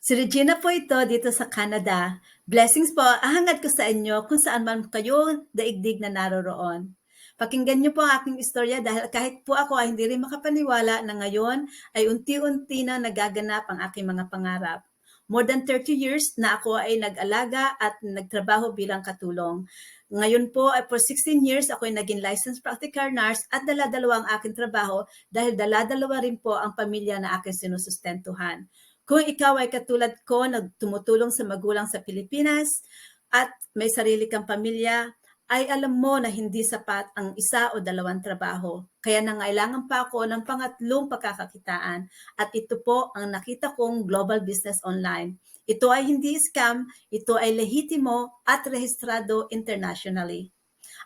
Si Regina po ito dito sa Canada. Blessings po, ahangad ko sa inyo kung saan man kayo daigdig na naroroon. Pakinggan niyo po ang aking istorya dahil kahit po ako ay hindi rin makapaniwala na ngayon ay unti-unti na nagaganap ang aking mga pangarap. More than 30 years na ako ay nag-alaga at nagtrabaho bilang katulong. Ngayon po ay for 16 years ako ay naging licensed practical nurse at dala-dalawa ang aking trabaho dahil dala-dalawa rin po ang pamilya na aking sinusustentuhan. Kung ikaw ay katulad ko, nagtumutulong sa magulang sa Pilipinas at may sarili kang pamilya, ay alam mo na hindi sapat ang isa o dalawang trabaho. Kaya nangailangan pa ako ng pangatlong pagkakakitaan at ito po ang nakita kong global business online. Ito ay hindi scam, ito ay lehitimo at rehistrado internationally.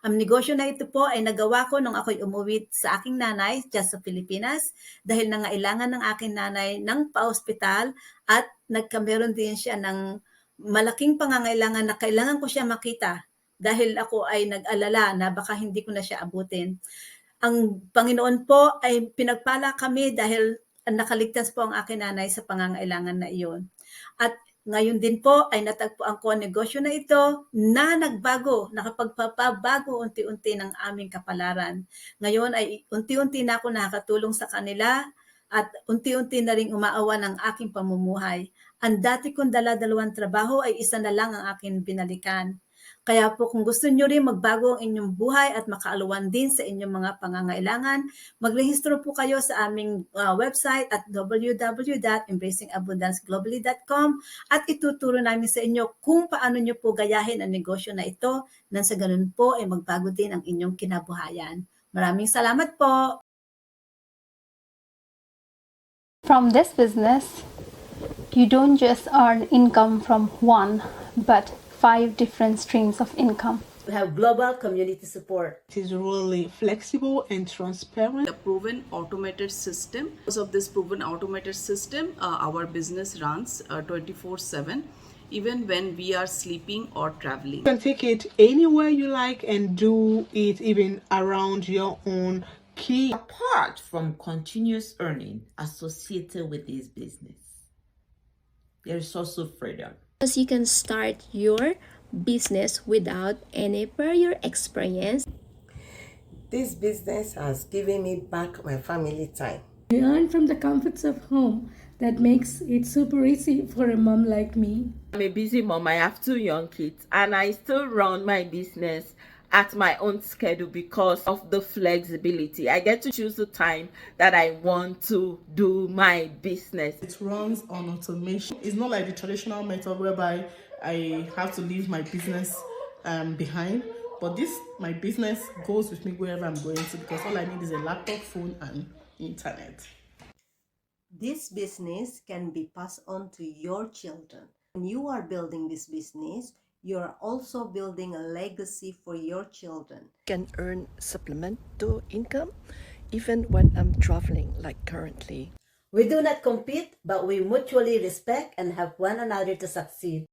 Ang negosyo na ito po ay nagawa ko nung ako'y umuwi sa aking nanay dyan sa Pilipinas dahil nangailangan ng aking nanay ng pa-hospital at nagkameron din siya ng malaking pangangailangan na kailangan ko siya makita dahil ako ay nag-alala na baka hindi ko na siya abutin. Ang Panginoon po ay pinagpala kami dahil nakaligtas po ang aking nanay sa pangangailangan na iyon. At ngayon din po ay natagpuan ko ang negosyo na ito na nagbago, nakapagpapabago unti-unti ng aming kapalaran. Ngayon ay unti-unti na ako nakakatulong sa kanila at unti-unti na rin umaawa ng aking pamumuhay. Ang dati kong dala-dalawang trabaho ay isa na lang ang aking binalikan. Kaya po kung gusto nyo rin magbago ang inyong buhay at makaaluwan din sa inyong mga pangangailangan, magrehistro po kayo sa aming uh, website at www.embracingabundanceglobally.com at ituturo namin sa inyo kung paano nyo po gayahin ang negosyo na ito nang sa ganun po ay magbago din ang inyong kinabuhayan. Maraming salamat po! From this business, you don't just earn income from one, but five different streams of income. We have global community support. It is really flexible and transparent. a proven automated system. Because of this proven automated system, uh, our business runs 24 7, even when we are sleeping or traveling. You can take it anywhere you like and do it even around your own key. apart from continuous earning associated with this business. There is also freedom. Because you can start your business without any prior experience This business has given me back my family time. We earn from the comforts of home that makes it super easy for a mom like me. I'm a busy mom. I have two young kids, and I still run my business at my own schedule because of the flexibility. I get to choose the time that I want to do my business. It runs on automation. It's not like the traditional method whereby I have to leave my business um, behind. But this, my business goes with me wherever I'm going to because all I need is a laptop, phone, and internet. This business can be passed on to your children. When you are building this business, you are also building a legacy for your children. can earn supplemental income even when I'm traveling like currently. We do not compete, but we mutually respect and help one another to succeed.